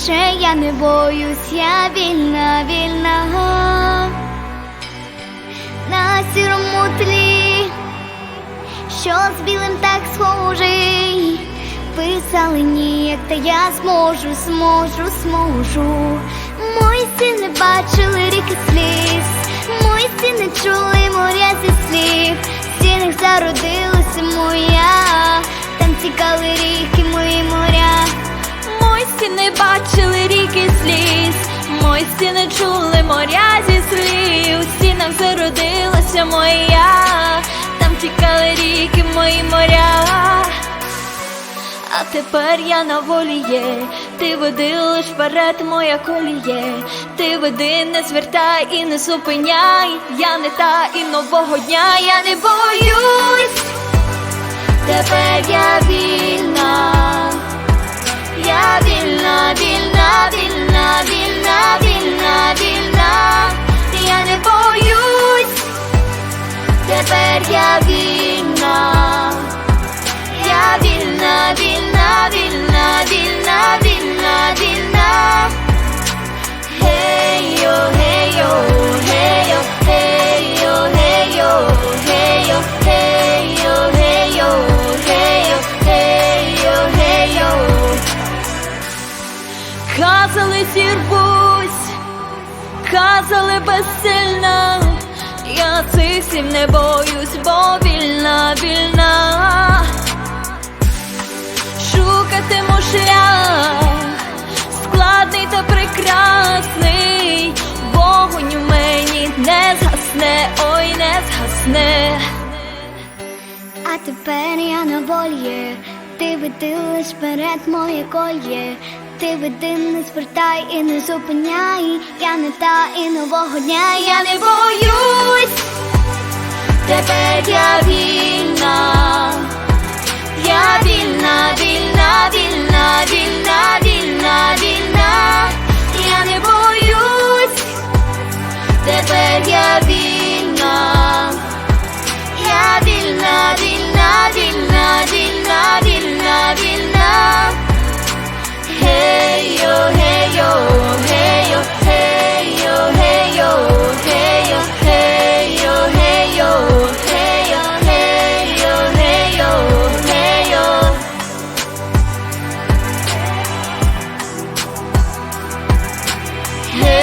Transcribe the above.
більше я не боюсь, я вільна, вільна. На сірому тлі, що з білим так схожий. Писали ні, та я зможу, зможу, зможу. Мої стіни бачили ріки сліз, мої стіни чули моря зі слів, в стінах зародилася моя, там тікали ріки, сліз, мої стіни чули моря зі слів, у стінах зародилася моя, там тікали ріки, мої моря. А тепер я на волі є, ти веди лиш вперед, моя коліє, ти веди, не звертай і не зупиняй, я не та і нового дня, я не боюсь, тепер я вільна. Тепер я вільна, я вільна, вільна, вільна, вільна, вільна, вільна. Гей-йо, гей-йо, гей-йо, гей-йо, гей-йо, гей-йо, гей-йо, гей-йо, гей-йо, гей-йо, гей-йо. Казали зірвусь, казали безсильна, я цих всім не боюсь, бо вільна, вільна, шукатиму шлях, складний та прекрасний, вогонь у мені не згасне, ой, не згасне. А тепер я на волі, ти веди лиш вперед моє коє, ти веди, не звертай і не зупиняй, я не та і нового дня, я не боюсь, Тепер я вільна, Yeah.